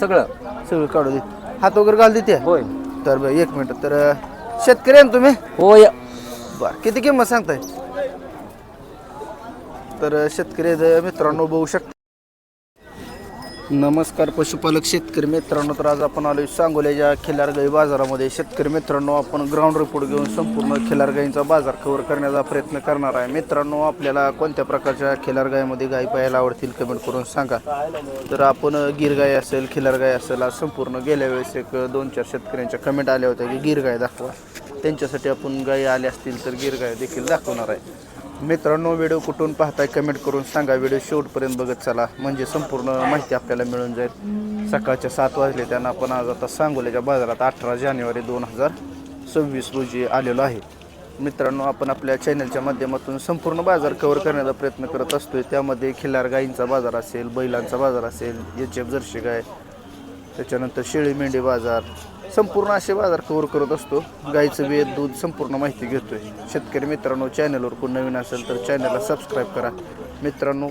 सगळं सगळं काढू देते. हात वगैरे घाल देते? होय. तर बरं एक मिनिट. तर अं, शेतकरी आहे ना तुम्ही? होय. बर किती किंमत सांगताय? तर शेतकरी मित्रांनो बघू शकता. नमस्कार पशुपालक शेतकरी मित्रांनो तर आज आपण आलो सांगोल्याच्या खिलारगाई बाजारामध्ये. शेतकरी मित्रांनो आपण ग्राउंड रिपोर्ट घेऊन संपूर्ण खिलारगाईंचा बाजार कव्हर करण्याचा प्रयत्न करणार आहे. मित्रांनो आपल्याला कोणत्या प्रकारच्या खिलारगाईमध्ये गाई पाहायला आवडतील कमेंट करून सांगा. तर आपण गिरगाई असेल खिलारगाई असेल आज संपूर्ण गेल्या वेळेस एक दोन चार शेतकऱ्यांच्या कमेंट आल्या होत्या की गिरगाय दाखवा. त्यांच्यासाठी आपण गाई आल्या असतील तर गिरगाय देखील दाखवणार आहे. मित्रांनो व्हिडिओ कुठून पाहताय कमेंट करून सांगा. व्हिडिओ शेवटपर्यंत बघत चला. म्हणजे संपूर्ण माहिती आपल्याला मिळून जाईल. सकाळच्या सात वाजले त्यांना आपण आज आता सांगोल्याच्या बाजारात अठरा जानेवारी दोन हजार सव्वीस रोजी आलेलो आहे. मित्रांनो आपण आपल्या चॅनलच्या माध्यमातून संपूर्ण बाजार कवर करण्याचा प्रयत्न करत असतोय. त्यामध्ये खिल्लार गायींचा बाजार असेल बैलांचा बाजार असेल एच एफ जर्शी गाय त्याच्यानंतर शेळी मेंढी बाजार संपूर्ण असे बाजार कव्हर करत असतो. गाईचं वेद दूध संपूर्ण माहिती घेतोय. शेतकरी मित्रांनो चॅनलवर कोण नवीन असेल तर चॅनलला सबस्क्राईब करा. मित्रांनो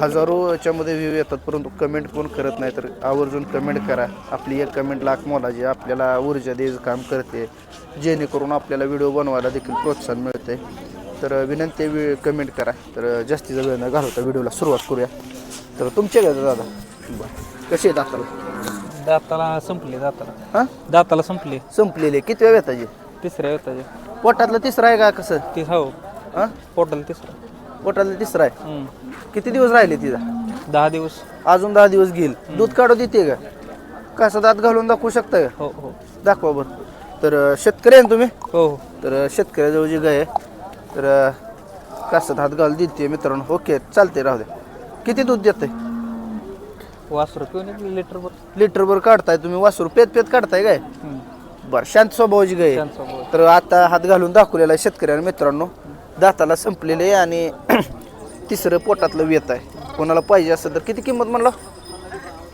हजारो याच्यामध्ये व्ह्यू येतात परंतु कमेंट कोण करत नाही तर आवर्जून कमेंट करा. आपली एक कमेंट लाख मोलाची आपल्याला ऊर्जा देज काम करते. जेणेकरून आपल्याला व्हिडिओ बनवायला देखील प्रोत्साहन मिळते. तर विनंती आहे कमेंट करा. तर जास्तीचा वेळ न घालवता व्हिडिओला सुरुवात करूया. तर तुमच्या घ्या दादा बरं. कसे आहेत आता? दाताला संपले दाताला. हां? दाताला संपले. संपलेले. किती वेळ येताचे तिसऱ्या येताचे पोटातलं तिसरं आहे का कसं? ती हो. हां? पोटाला तिसरं. पोटातलं तिसरं आहे. किती दिवस राहिले तिचा दहा दिवस. अजून दहा दिवस घेईल. दूध काढू देते का? कसं दात घालून दाखवू शकता का? हो हो. दाखवा बरं. तर अं, शेतकरी आहे ना तुम्ही? हो हो. तर अं, शेतकऱ्याजवळ जी गाय आहे तर अं, कसं हात घालून देते मित्रांनो. ओके चालते राहू दे किती दूध देते वासरू पिऊन एक लिटरभर लिटरभर काढताय तुम्ही वासरू पेत पेत काढताय काय? बरं शांत स्वभावाची गाय आहे. तर आता हात घालून दाखवलेला आहे शेतकऱ्यांना मित्रांनो. दाताला संपलेले आहे आणि तिसरं पोटातलं वेत आहे. कोणाला पाहिजे असेल तर किती किंमत म्हणलं?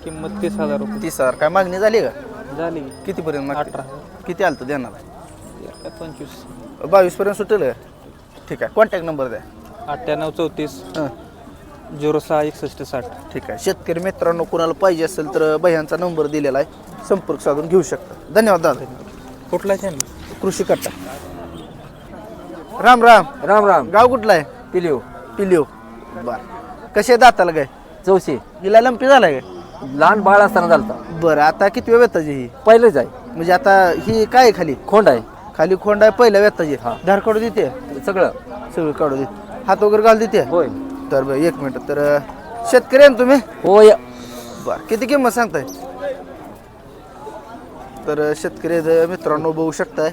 किंमत तीस हजार रुपये. तीस हजार. काय मागणी झाली का? झाली. कितीपर्यंत मागते? अठरा. किती आलं तर देणार पंचवीस. बावीस पर्यंत सुटेल का? ठीक आहे. कॉन्टॅक्ट नंबर द्या. अठ्ठ्याण्णव चौतीस. हां. झिरो सहा एकसष्ट साठ. ठीक आहे. शेतकरी मित्रांनो कोणाला पाहिजे असेल तर भैयांचा नंबर दिलेला आहे. संपर्क साधून घेऊ शकता. धन्यवाद दादा. कुठला चॅनल कृषी कट्टा. राम राम. राम राम. गाव कुठला आहे? पिलिओ. पिलिओ. बर. कसे दाताला काय? चौशे. हिला लंपी झालाय काय? लहान बाळ असताना झालता. बरं आता किती वेळ वेताची ही? पहिलंच आहे. म्हणजे आता ही काय आहे खाली? खोंड आहे. खाली खोंड आहे पहिल्या वेताची धार काढू देते? सगळं. सगळं काढू देते. हात वगैरे घाल देते? होय. तर बरं एक मिनिट. तर अं, शेतकरी आहे ना तुम्ही? होय बर किती किंमत सांगताय? तर अं, शेतकरी आहेत, मित्रांनो बघू शकताय.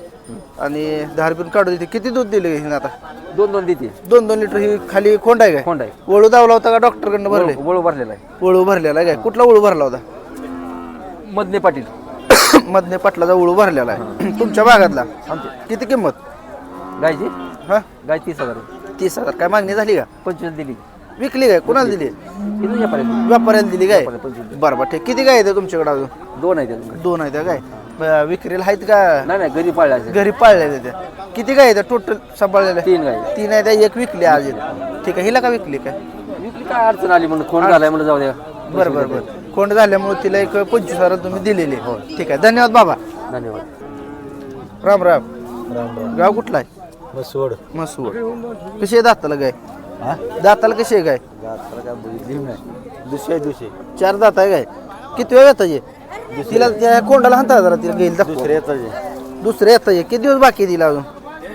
आणि दहा रुपये काढू देते. किती दूध दिले हिने आता? दोन दोन देते. दोन दोन लिटर ही खाली खोंड आहे काय? खोंड आहे. वळू दावला होता का डॉक्टरकडनं भरले? वळू वळू भरलेला आहे. वळू भरलेला आहे काय? कुठला वळू भरला होता? मधने पाटील. मधने पाटलाचा वळू भरलेला आहे. तुमच्या भागातला? आमचे किती किंमत? गायची? हा? गाय तीस हजार. आहे. तीस हजार. काय मागणी झाली का? पंचवीस दिली. विकली काय? कुणाला दिली? व्यापारी व्यापाऱ्याला दिली. काय? बरं बरं. ठीक. किती काय आहे तुमच्याकडे अजून? दोन आहे त्यातून दोन आहेत काय? विक्रीला आहेत का? नाही नाही घरी पाळले घरी पाळलेल्या त्या किती काय आहेत टोटल सांभाळलेल्या तीन गाय तीन आहे त्या एक विकली आज एक. ठीक आहे हिला का विकली काय? विकली काय अडचण आली म्हणून? खोंड झालाय म्हणून जाऊ द्या. बरं बरं बरं. कोंड झाल्यामुळे तिला एक पंचवीस हजार तुम्ही दिलेले. हो. ठीक आहे. धन्यवाद बाबा. धन्यवाद. राम राम. गाव कुठला आहे? मसवड मसूर कशी आहे दाताला गाय? दाताला कशी आहे गाय? दुसरे दुसरे. चार दात आहे गाय. किती वेळ येतं ये तिला त्या कोंडाला हाणता जरा तिला घेईल दाखव. येतात दुसरे येतं ये किती दिवस बाकी आहे तिला अजून?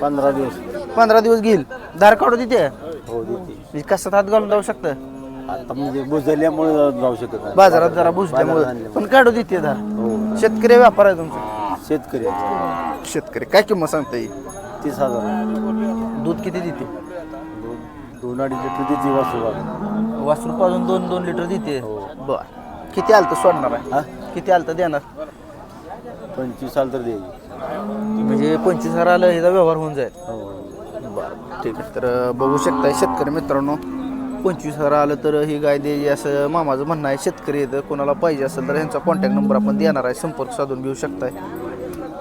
पंधरा दिवस. पंधरा दिवस घेईल. धार काढू तिथे हो देते. हात घालून जाऊ शकतं? आता म्हणजे बुजल्यामुळे जाऊ शकत नाही. बाजारात जरा बुजल्यामुळे. पण काढू देते धार हो. शेतकरी व्यापार आहे तुमचा. शेतकरी आहे. शेतकरी. काय किंमत सांगता येईल? तीस हजार. दूध किती देते? दोन अडीच लिटर देते वासुवा वासरू पाजून दोन दोन लिटर देते. बर. किती आलं तर सोडणार आहे? किती आलं तर देणार? पंचवीस साल तर द्यायची. म्हणजे पंचवीस हजार आलं ह्याचा व्यवहार होऊन जाईल. हो. बरं. ठीक आहे. तर बघू शकताय शेतकरी मित्रांनो पंचवीस हजार आलं तर ही गाय द्यायची असं मामाचं म्हणणं आहे. शेतकरी येतं कोणाला पाहिजे असेल तर ह्यांचा कॉन्टॅक्ट नंबर आपण देणार आहे. संपर्क साधून घेऊ शकताय.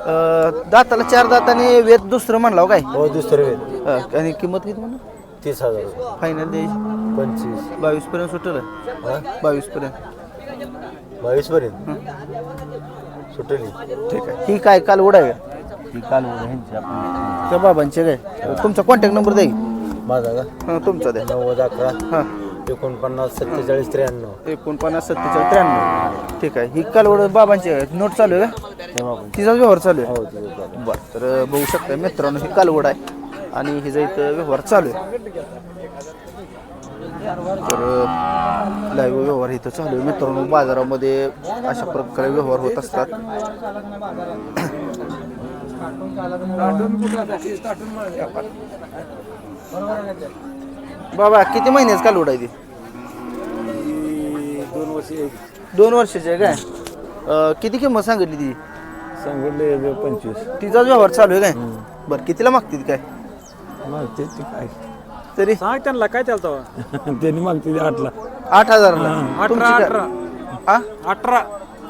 अं, दाताला चार दाताने वेद दुसरं म्हणलं हो काय? हो दुसरं वेळ अं, आणि किंमत किती म्हणून तीस हजार फायनल द्यायची पंचवीस. बावीस पर्यंत सुटेल बावीस पर्यंत बावीस पर्यंत सुटली. ठीक आहे. ही काय कालवड आहे का ही काल ह्यांची त्या बाबांचे काय? तुमचा कॉन्टॅक्ट नंबर की. माझा का? हां तुमचा द्या नव्वद अकरा. हां. एकोणपन्नास सत्तेचाळीस त्र्याण्णव. एकोणपन्नास सत्तेचाळीस त्र्याण्णव. ठीक आहे. ही कालवड बाबांची नोट चालू आहे का? तेव्हा आपण तिचा व्यवहार चालू आहे? हो तिथे. बरं तर बघू शकता मित्रांनो ही कालवड आहे आणि हिचा इथं व्यवहार चालू आहे. तर लाईव्ह व्यवहार इथं चालू आहे. मित्रांनो बाजारामध्ये अशा प्रकारे व्यवहार होत असतात. बाबा किती महिन्याच कालवड आहे ती? दोन वर्ष दोन वर्षाची आहे काय? अं, किती किंमत सांगितली ती? सांगितले पंचवीस. तिचाच व्यवहार चालू आहे काय? बरं कितीला मागते ती काय? मागते ते काय? तरी? सांग त्यांना काय चालतं त्यांनी मागते ते आठला. आठ हजारला? अठरा तुमची काय? अठरा हा? अठरा.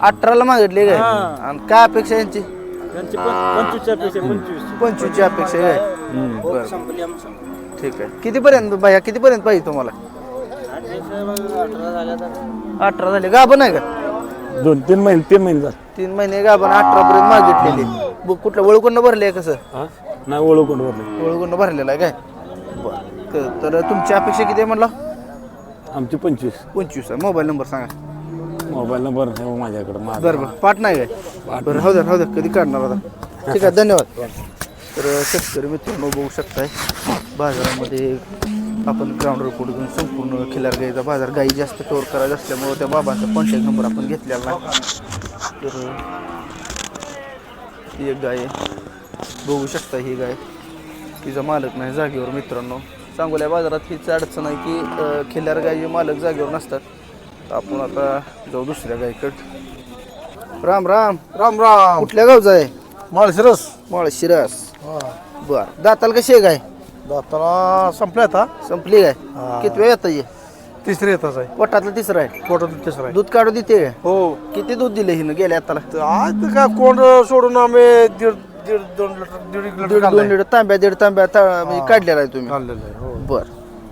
अठराला मागितले काय? हा. आणि काय अपेक्षा यांची? त्यांची पंचवीसच्या पंचवीस पंचवीसची. अपेक्षा आहे काय? बरं. ठीक आहे. कितीपर्यंत भैया कितीपर्यंत पाहिजे तुम्हाला? अठरा झाले. गाभण आहे का? दोन तीन महिने तीन महिने झाले. तीन महिने गाभण अठरा पर्यंत मागितलेले बुक कुठलं ओळखून भरले कसं हा? नाही ओळखून भरले. ओळखून भरलेलं आहे काय? बरं. तर- तर तुमची अपेक्षा किती आहे म्हणलं? आमची पंचवीस. पंचवीस आहे. मोबाईल नंबर सांगा. मोबाईल नंबर आहे माझ्याकडे माझा. बरं बरं. पाठ नाही काय? बरं हो द्या हो द्या. कधी काढणार आता? ठीक आहे धन्यवाद. तर शेतकरी मित्रांनो बघू शकताय बाजारामध्ये आपण ग्राउंड रिपोर्ट घेऊन संपूर्ण खिलार गाईचा बाजार गाई जास्त कवर करायचा असल्यामुळे त्या बाबांचा कॉन्टॅक्ट नंबर आपण घेतलेला नाही. तर ही एक गाय आहे. बघू शकता ही गाय. तिचा मालक नाही जागेवर मित्रांनो. सांगोल्या बाजारात हीच अडचण आहे की खिल्लार गायचे मालक जागेवर नसतात. तर आपण आता जाऊ दुसऱ्या गायकडे. राम राम. राम राम. कुठल्या गावचा आहे? माळशिरस. माळशिरस. बर. दाताल कशी आहे गाय? दाताला संपला आता. संपली हा. किती वेळ येतं ये तिसरी येताच आहे. पोटातलं तिसरं आहे? पोटात तिसरा आहे. दूध काढू देते? हो. किती दूध दिले हिनं गेल्या आताला? आज काय कोण सोडून आम्ही दीड दीड दोन लिटर दीड एक लिटर दीड दोन काढलंय. दीड तांब्या दीड तांब्या म्हणजे काढलेला आहे तुम्ही. काढलेलं आहे हो. बर.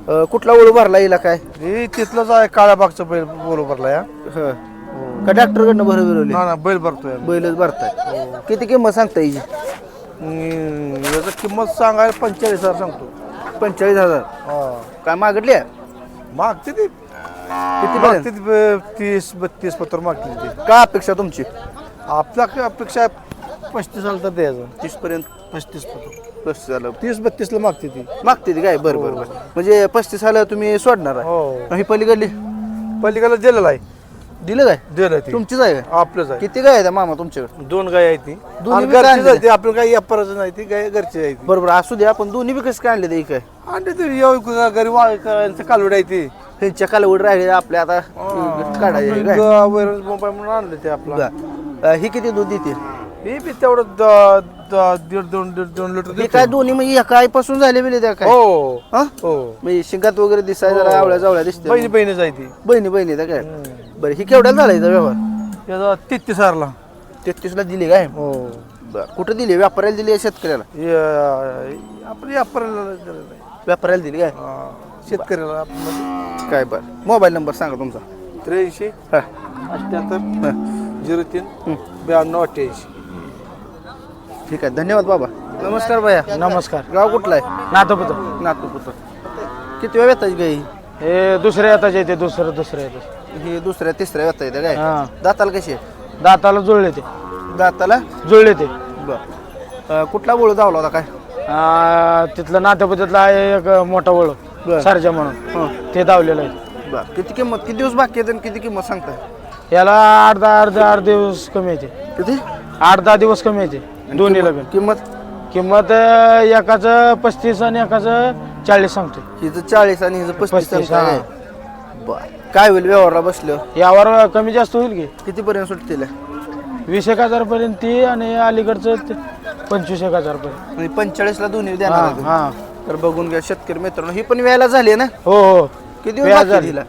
अं, कुठला ओळू भरला येईल काय? हे तिथलंच आहे काळ्या बागचं बैल बोलू भरला या हं. का डॉक्टरकडनं भर ना ना बैल भरतोय. आम्ही. बैलच भरताय. किती किंमत सांगता हिची? हम्म, याचं किंमत सांगायला पंचेचाळीस हजार सांगतो. पंचेचाळीस हजार? हा. काय मागितली? आहे? मागते ती. किती मागते ती ब- तीस बत्तीस पत्र मागते ती. काय अपेक्षा तुमची? आपल्या काय अपेक्षा आहे पस्तीस आलं तर द्यायचं. तीस पर्यंत? पस्तीस पस्तीस झालं. तीस बत्तीसला मागते ती. मागते ती काय? बरं बरं बरं. म्हणजे पस्तीस आलं तुम्ही सोडणार आहे. हो. ही पलीकडली? पलीकडे दिलेला आहे. दिलं काय? दिलं ती. तुमचीच आहे का? आपलंच आहे. किती गाय आहे त्या मामा तुमच्याकडे? दोन गाय आहेत ती. दोन्ही बी काय? आहे ती आपलं काही व्यापाराचं नाही ती गाय घरची आहे ती. बरोबर असू द्या पण दोन्ही बी कसं काय आणले ते काय? आणि ते. येऊ घरी वाळकांचं कालवड आहे ती. ह्यांच्या कालवड राहिले आपल्या आता. काढायचे काय? वैरण मुंबई म्हणून आणलं ते आपलं. बरं. अं, ही किती दूध देते हे बी तेवढं द- द- दीड दोन दीड दोन लिटर हे देतो. काय दोन्ही म्हणजे एका आईपासून झाले बिले त्या काय? हो. हा? हो. म्हणजे शिंगात वगैरे दिसाय जरा आवळ्या जावळ्या दिसते बहिणी आहे ती. बहिणी बहिणी त्या काय? बरं ही केवढ्याला झाला याचा व्यवहार? त्याचा तेहतीस हजारला. तेहतीसला दिली काय? हो. बरं कुठं दिली? व्यापाऱ्याला दिली का शेतकऱ्याला? हे, अं, आपण व्यापाराला दिलेलं आहे. व्यापाऱ्याला दिली काय? हा, शेतकऱ्याला आपण काय बरं. मोबाईल नंबर सांगा तुमचा. त्र्याऐंशी हा. अठ्ठ्याहत्तर हा. झिरो तीन ब्याण्णव अठ्ठ्याऐंशी. ठीक आहे. धन्यवाद बाबा. नमस्कार भैया. नमस्कार. गाव कुठला आहे? नातोपत नागपूरचं किती वेळ येताची गाई? हे दुसऱ्या येताचे येते दुसरं दुसरं येतं ही दुसऱ्या तिसऱ्या येता येते काय? हा. दाताला कशी आहे? दाताला जुळले ते. दाताला? जुळले ते. बर. कुठला बोळू धावला होता काय? आ, तिथलं नातेपुत्यातलं आहे एक मोठा बर. वळ सरजा म्हणून. हं. ते धावलेलं आहे. बर. किती किंमत किती दिवस बाकी आहेत आणि किती किंमत सांगता याला आठ दहा अर्धा आठ दिवस कमी येते. किती? आठ दहा दिवस कमी येते. दोन्ही लगन किंमत? किंमत अं, एकाचं पस्तीस आणि एकाचं चाळीस सांगते हिचं चाळीस आणि हिचं पस्तीस पस्तीस, सांगताय. हा. काय? बर. काय होईल व्यवहारला बसलं? यावर कमी जास्त होईल की? किती पर्यंत सुटतील? वीस एक हजार पर्यंत ती आणि अलीकडचं ते पंचवीस एक हजार पर्यंत म्हणजे पंचेचाळीसला दोन्ही देणार आहे तुम्ही. हा. तर बघून घ्या शेतकरी मित्रांनो. ही पण व्यायला झाली ना? हो हो. किती दिवस व्याज बाकी आहे झाली. हिला?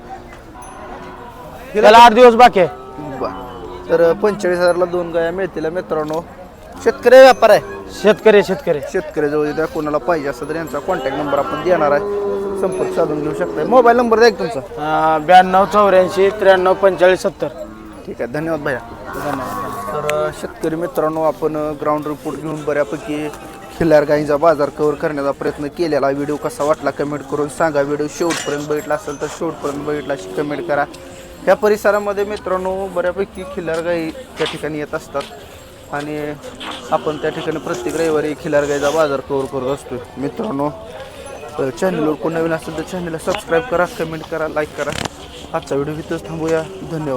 त्याला आठ दिवस बाकी आहे. बर. तर पंचेचाळीस हजारला दोन गाया मिळतील मित्रांनो. शेतकरी व्यापार आहे. शेतकरी शेतकरी शेतकऱ्याजवळ त्या कोणाला पाहिजे असं तर यांचा कॉन्टॅक्ट नंबर आपण देणार आहे. संपर्क साधून घेऊ शकता मोबाईल नंबर द्या की तुमचा. ब्याण्णव चौऱ्याऐंशी त्र्याण्णव पंचेचाळीस सत्तर. ठीक आहे धन्यवाद भैया. तर अ, शेतकरी मित्रांनो आपण ग्राउंड रिपोर्ट घेऊन बऱ्यापैकी खिल्लार गाईंचा बाजार कव्हर करण्याचा प्रयत्न केलेला व्हिडिओ कसा वाटला कमेंट करून सांगा. व्हिडिओ शेवटपर्यंत बघितला असेल तर शेवटपर्यंत बघितला अशी कमेंट करा. ह्या परिसरामध्ये मित्रांनो बऱ्यापैकी खिल्लार गाई त्या ठिकाणी येत असतात. आणि आपण त्या ठिकाणी प्रत्येक रविवारी खिलार गायचा बाजार कवर करत असतो मित्रांनो चॅनलवर कोण नवीन असेल तर चॅनलला सबस्क्राईब करा कमेंट करा लाईक करा. आजचा व्हिडिओ इथंच थांबूया. धन्यवाद.